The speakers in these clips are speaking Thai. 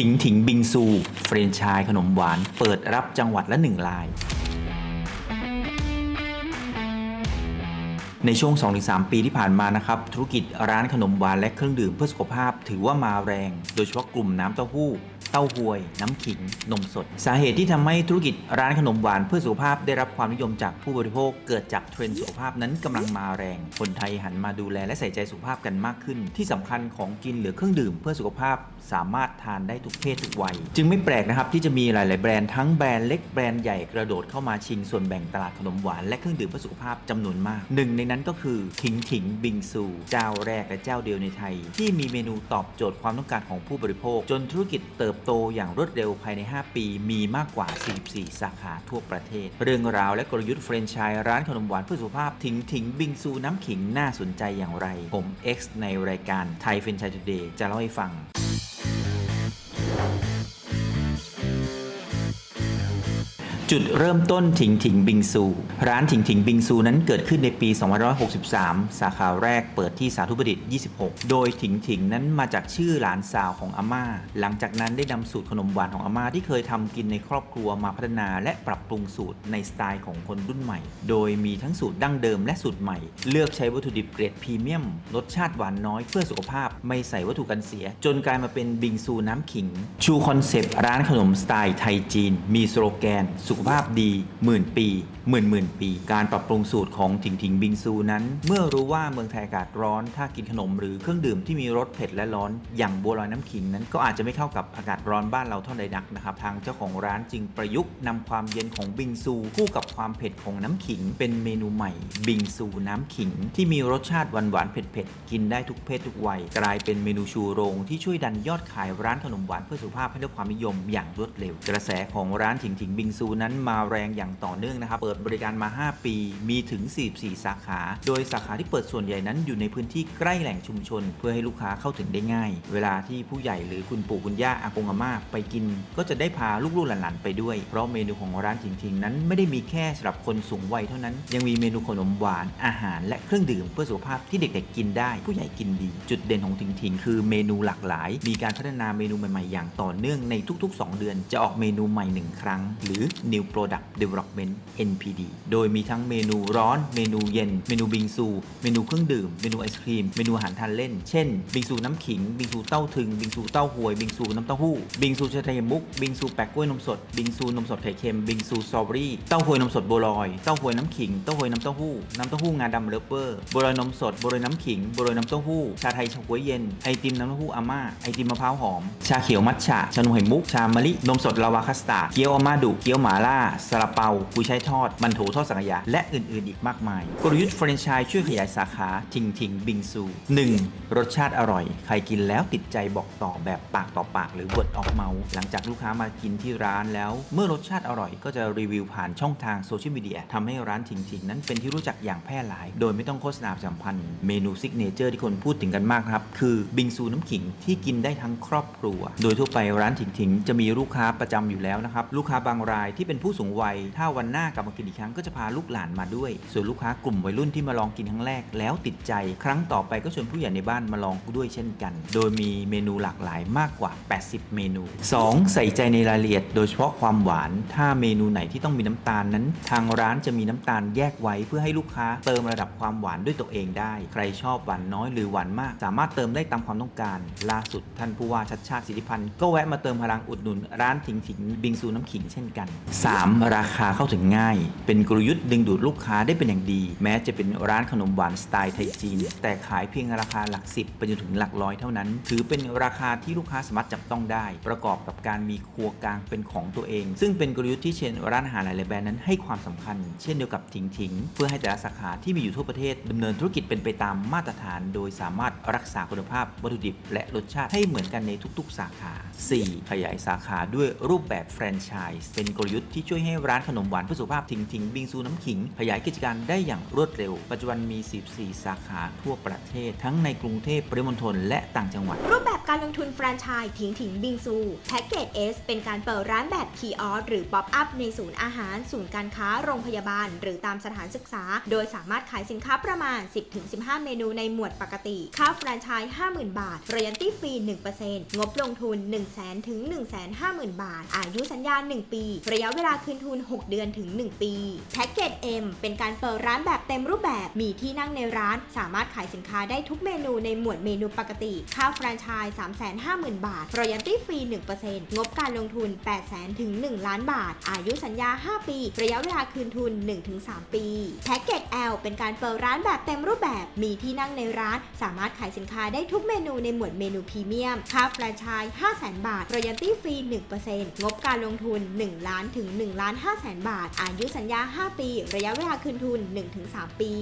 ถิงถิงบิงซู เฟรนไชายขนมหวาน เปิดรับจังหวัดละหนึ่งลาย ในช่วง 2-3 ปีที่ผ่านมานะครับ ธุรกิจร้านขนมหวานและเครื่องดื่มเพื่อสุขภาพถือว่ามาแรง โดยเฉพาะกลุ่มน้ำเต้าหู้ เต้าหวย น้ำขิง นมสด สาเหตุที่ทำให้ธุรกิจร้านขนมหวานเพื่อสุขภาพได้รับความนิยมจากผู้บริโภค เกิดจากเทรนด์สุขภาพนั้นกำลังมาแรง คนไทยหันมาดูแลและใส่ใจสุขภาพกันมากขึ้น ที่สำคัญของกินหรือเครื่องดื่มเพื่อสุขภาพสามารถทานได้ทุกเพศทุกวัย จึงไม่แปลกนะครับที่จะมีหลาย ๆ แบรนด์ทั้งแบรนด์เล็กแบรนด์ใหญ่กระโดดเข้ามาชิงส่วนแบ่งตลาดขนมหวานและเครื่องดื่มเพื่อสุขภาพจำนวนมากหนึ่งในนั้นก็คือถิงถิงบิงซูเจ้าแรกและเจ้าเดียวในไทย ที่มีเมนูตอบโจทย์ความต้องการของผู้บริโภค จนธุรกิจเติบโตอย่างรวดเร็วภายใน 5 ปี มีมากกว่า 44 สาขาทั่วประเทศ เรื่องราวและกลยุทธ์แฟรนไชส์ร้านขนมหวานเพื่อสุขภาพถิงถิงบิงซูน้ำขิงน่าสนใจอย่างไร ผม X ในรายการไทยเฟรนไชส์ทูเดย์จะเล่าให้ฟัง จุดเริ่มต้นถิงถิงบิงซู ร้านถิงถิงบิงซูนั้นเกิดขึ้นในปี 2563 สาขาแรกเปิดที่สาธุประดิษฐ์ 26 โดยถิงถิงนั้นมาจากชื่อหลานสาวของอาม่า หลังจากนั้นได้นำสูตรขนมหวานของอาม่าที่เคยทำกินในครอบครัวมาพัฒนาและปรับปรุงสูตรในสไตล์ของคนรุ่นใหม่ โดยมีทั้งสูตรดั้งเดิมและสูตรใหม่ เลือกใช้วัตถุดิบเกรดพรีเมียม รสชาติหวานน้อยเพื่อสุขภาพ ไม่ใส่วัตถุกันเสีย จนกลายมาเป็นบิงซูน้ำขิง ชูคอนเซปต์ร้านขนมสไตล์ไทยจีน มีสโลแกนสุขภาพดีหมื่นปีหมื่นหมื่นปี การปรับปรุงสูตรของถิงถิงบิงซูนั้น เมื่อรู้ว่าเมืองไทยอากาศร้อน ถ้ากินขนมหรือเครื่องดื่มที่มีรสเผ็ดและร้อน อย่างบัวลอยน้ำขิงนั้นก็อาจจะไม่เข้ากับอากาศร้อนบ้านเราเท่าใดนักนะครับทางเจ้าของร้านจึงประยุกต์นำความเย็นของบิงซูคู่กับความเผ็ดของน้ำขิง เป็นเมนูใหม่ บิงซูน้ำขิง ที่มีรสชาติหวานหวานเผ็ดเผ็ดๆกินได้ทุกเพศทุกวัย กลายเป็นเมนูชูโรงที่ช่วยดันยอดขายร้านขนมหวานเพื่อสุขภาพให้ได้ความนิยมอย่างรวดเร็ว กระแสของร้านถิงถิงบิงซูนั้นมาแรงอย่างต่อเนื่องนะครับ เปิดบริการมา 5 ปี มีถึง 44 สาขา โดยสาขาที่เปิดส่วนใหญ่นั้นอยู่ในพื้นที่ใกล้แหล่งชุมชน เพื่อให้ลูกค้าเข้าถึงได้ง่าย เวลาที่ผู้ใหญ่หรือคุณปู่คุณย่าอากงอาม่าไปกิน ก็จะได้พาลูกๆหลานๆไปด้วย เพราะเมนูของร้านถิงถิงนั้นไม่ได้มีแค่สำหรับคนสูงวัยเท่านั้น ยังมีเมนูขนมหวาน อาหาร และเครื่องดื่มเพื่อสุขภาพที่เด็กๆกินได้ ผู้ใหญ่กินดี จุดเด่นของถิงถิงคือเมนูหลากหลาย มีการพัฒนาเมนูใหม่ๆอย่างต่อเนื่องในทุกๆ 2 เดือน จะออกเมนูใหม่หนึ่งครั้ง หรือ New Product Development NPD โดยมีทั้งเมนูร้อน เมนูเย็น เมนูบิงซู เมนูเครื่องดื่ม เมนูไอศครีม เมนูอาหารทานเล่น เช่น บิงซูน้ำขิง บิงซูเต้าถึง บิงซูเต้าหวย บิงซูน้ำเต้าหู้ บิงซูชาไทยมุก บิงซูแปะกล้วยนมสด บิงซูนมสดไข่เค็ม บิงซูสตรอเบอรี่ เต้าหวยนมสดโบลอย เต้าหวยน้ำขิง เต้าหวยน้ำเต้าหู้ น้ำเต้าหู้งาดำเลเวอร์โบลอยนมสดโบลอยน้ำขิงโบลอยน้ำเต้าหู้ ชาไทยเฉาก๊วยเย็น ไอติมน้ำเต้าหู้อาม่า ไอติมมะพร้าวหอม ชาเขียวมัทฉะ ชานมไข่มุก ชามะลิ นมสดลาวาคัสตาร์ดเกี๊ยวอาม่าดุ เกี๊ยวหมาล่าซาลาเปากุยช่ายทอด มันโถทอดสังขยา และอื่น ๆ อีกมากมาย กลยุทธ์แฟรนไชส์ช่วยขยายสาขา ทิงทิงบิงซู 1. รสชาติอร่อย ใครกินแล้วติดใจบอกต่อแบบปากต่อปากหรือ word of mouth หลังจากลูกค้ามากินที่ร้านแล้ว เมื่อรสชาติอร่อยก็จะรีวิวผ่านช่องทางโซเชียลมีเดียทำให้ร้านทิงทิงนั้นเป็นที่รู้จักอย่างแพร่หลาย โดยไม่ต้องโฆษณาสัมพันธ์ เมนูซิกเนเจอร์ที่คนพูดถึงกันมากครับคือบิงซูน้ำขิงที่กินได้ทั้งครอบครัว โดยทั่วไปร้านถิงถิงจะมีลูกค้าประจำอยู่แล้วนะครับลูกค้าบางรายที่เป็น็นผู้สูงวัย ถ้าวันหน้ากลับมากินอีกครั้งก็จะพาลูกหลานมาด้วย ส่วนลูกค้ากลุ่มวัยรุ่นที่มาลองกินครั้งแรกแล้วติดใจ ครั้งต่อไปก็ชวนผู้ใหญ่ในบ้านมาลองด้วยเช่นกัน โดยมีเมนูหลากหลายมากกว่า 80 เมนู 2. ใส่ใจในรายละเอียด โดยเฉพาะความหวาน ถ้าเมนูไหนที่ต้องมีน้ำตาลนั้น ทางร้านจะมีน้ำตาลแยกไว้เพื่อให้ลูกค้าเติมระดับความหวานด้วยตัวเองได้ ใครชอบหวานน้อยหรือหวานมาก สามารถเติมได้ตามความต้องการ ล่าสุดท่านผู้ว่าชัดชาติสิทธิพันธ์ก็แวะมาเติมพลังอุดหนุนร้านถิงถิงบิงซูน้ำขิงเช่นกัน 3. ราคาเข้าถึงง่าย เป็นกลยุทธ์ดึงดูดลูกค้าได้เป็นอย่างดี แม้จะเป็นร้านขนมหวานสไตล์ไทยจีน แต่ขายเพียงราคาหลักสิบไปจนถึงหลักร้อยเท่านั้น ถือเป็นราคาที่ลูกค้าสามารถจับต้องได้ ประกอบกับการมีครัวกลางเป็นของตัวเอง ซึ่งเป็นกลยุทธ์ที่เชนร้านอาหารหลายๆแบรนด์นั้นให้ความสำคัญ เช่นเดียวกับถิงถิงเพื่อให้แต่ละสาขาที่มีอยู่ทั่วประเทศดำเนินธุรกิจเป็นไปตามมาตรฐาน โดยสามารถรักษาคุณภาพวัตถุดิบ และรสชาติให้เหมือนกันในทุก ๆ สาขา 4. ขยายสาขาด้วยรูปแบบแฟรนไชส์เป็นกลยุทธ์ที่ช่วยให้ร้านขนมหวานเพื่อสุขภาพถิงถิงบิงซูน้ำขิง ขยายกิจการได้อย่างรวดเร็ว ปัจจุบันมี 14 สาขาทั่วประเทศ ทั้งในกรุงเทพปริมณฑลและต่างจังหวัด รูปแบบการลงทุนแฟรนไชส์ถิงถิงบิงซูแพ็กเกจ S เป็นการเปิดร้านแบบคีออสหรือป๊อปอัพในศูนย์อาหาร ศูนย์การค้าโรงพยาบาล หรือตามสถานศึกษา โดยสามารถขายสินค้าประมาณ 10-15 เมนูในหมวดปกติ ค่าแฟรนไชส์50,000 บาทรอยัลตี้ฟรี 1%งบลงทุน 1 0 0 0 0 0ถึง150,000 บาท อายุสัญญา 1 ปี ระยะเวลาคืนทุน 6 เดือนถึง 1 ปี แพ็กเกจ M เป็นการเปิดร้านแบบเต็มรูปแบบ มีที่นั่งในร้าน สามารถขายสินค้าได้ทุกเมนูในหมวดเมนูปกติ ค่าแฟรนไชส์350,000 บาท รอยัลตี้ฟรี 1%งบการลงทุน800,000ถึง 1 ล้านบาท อายุสัญญา 5 ปี ระยะเวลาคืนทุน 1-3 ปี แพ็กเกจ L เป็นการเปิดร้านแบบเต็มรูปแบบ มีที่นั่งในร้าน สามารถขายสินค้าได้ทุกเมนูในหมวดเมนูพรีเมียม ค่าแฟรนไชส์500,000 บาท รอยัลตี้ฟรี 1%งบการลงทุน 1 ล้านถึง1ล้าน5แสนบาท อายุสัญญา 5 ปี ระยะเวลาคืนทุน 1-3 ปี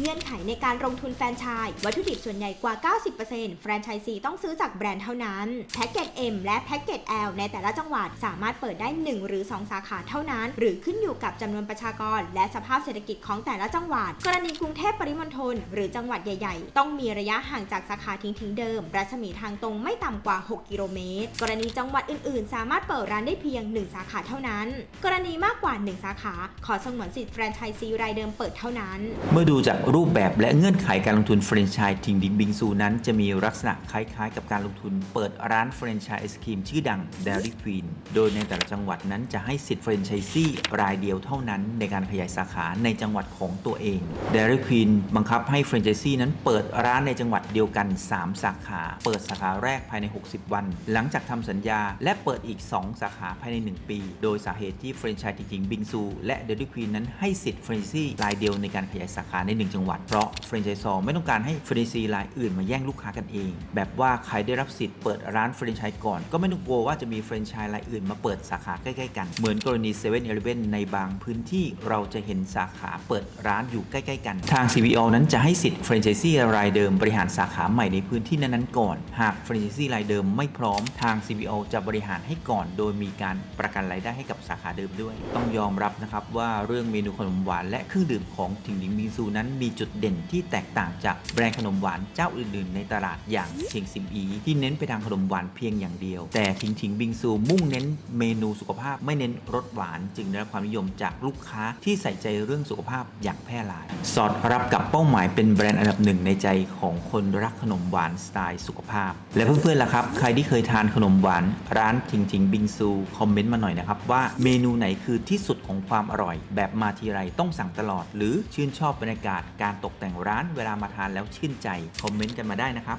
เงื่อนไขในการลงทุนแฟรนไชส์วัตถุดิบส่วนใหญ่กว่า 90%แฟรนไชส์ซีต้องซื้อจากแบรนด์เท่านั้นแพ็กเกจ M และแพ็กเกจ L ในแต่ละจังหวัดสามารถเปิดได้ 1 หรือ 2 สาขาเท่านั้น หรือขึ้นอยู่กับจำนวนประชากร และสภาพเศรษฐกิจของแต่ละจังหวัด กรณีกรุงเทพปริมณฑลหรือจังหวัดใหญ่ ๆ ต้องมีระยะห่างจากสาขาทิ้งทิ้งเดิม รัศมีทางตรงไม่ต่ำกว่า 6 กิโลเมตร กรณีจังหวัดอื่น ๆ สามารถเปิดร้านได้เพียง 1 สาขาเท่านั้นกรณีมากกว่า 1 สาขา ขอสงวนสิทธิ์แฟรนไชส์ซีรายเดิมเปิดเท่านั้น เมื่อดูจากรูปแบบและเงื่อนไขการลงทุนแฟรนไชส์ทิงดิงบิงซูนั้น จะมีลักษณะคล้ายๆ กับการลงทุนเปิดร้านแฟรนไชส์ไอศครีมชื่อดัง Dairy Queen โดยในแต่ละจังหวัดนั้นจะให้สิทธิ์แฟรนไชส์ซีรายเดียวเท่านั้น ในการขยายสาขาในจังหวัดของตัวเอง Dairy Queen บังคับให้แฟรนไชส์ซีนั้นเปิดร้านในจังหวัดเดียวกัน 3 สาขา เปิดสาขาแรกภายใน 60 วัน หลังจากทำสัญญาและเปิดอีก 2 สาขาภายใน 1 ปี โดยสาเหตุที่แฟรนไชส์จริงๆ บิงซู และ Dairy Queen นั้นให้สิทธิ์แฟรนไชส์รายเดียวในการขยายสาขาใน 1 จังหวัด เพราะแฟรนไชส์ซอไม่ต้องการให้แฟรนไชส์รายอื่นมาแย่งลูกค้ากันเอง แบบว่าใครได้รับสิทธิ์เปิดร้านแฟรนไชส์ก่อน ก็ไม่ต้องกลัวว่าจะมีแฟรนไชส์รายอื่นมาเปิดสาขาใกล้ๆกัน เหมือนกรณี7 e เ e ่ e อในบางพื้นที่เราจะเห็นสาขาเปิดร้านอยู่ใกล้ๆกัน ทาง CBO นั้นจะให้สิทธิ์แฟรนไชส์รายเดิมบริหารสาขาใหม่ในพื้นที่นั้นๆก่อน หากแฟรนไชส์รายเดิมไม่พร้อมทาง CBO จะบริหารให้ก่อน โดยมีการประกันรายได้ให้กับสาขาเดิมด้วย ต้องยอมรับนะครับว่าเรื่องเมนูขนมหวานและเครื่องดื่มของถิงหลิงบิงซูนั้นมีจุดเด่นที่แตกต่างจากแบรนด์ขนมหวานเจ้าอื่นๆ ในตลาดอย่างเชียงซิมอี ที่เน้นไปทางขนมหวานเพียงอย่างเดียว แต่ถิงถิงบิงซูมุ่งเน้นเมนูสุขภาพไม่เน้นรสหวาน จึงได้รับความนิยมจากลูกค้าที่ใส่ใจเรื่องสุขภาพอย่างแพร่หลาย สอดรับกับเป้าหมายเป็นแบรนด์อันดับหนึ่งในใจของคนรักขนมหวานสไตล์สุขภาพ และเพื่อนๆล่ะครับ ใครที่เคยทานขนมหวาน ร้านถิงถิงบิงซูคอมเมนต์มาหน่อยนะครับว่าเมนูไหนคือที่สุดของความอร่อย แบบมาทีไรต้องสั่งตลอด หรือชื่นชอบบรรยากาศการตกแต่งร้านเวลามาทานแล้วชื่นใจ คอมเมนต์กันมาได้นะครับ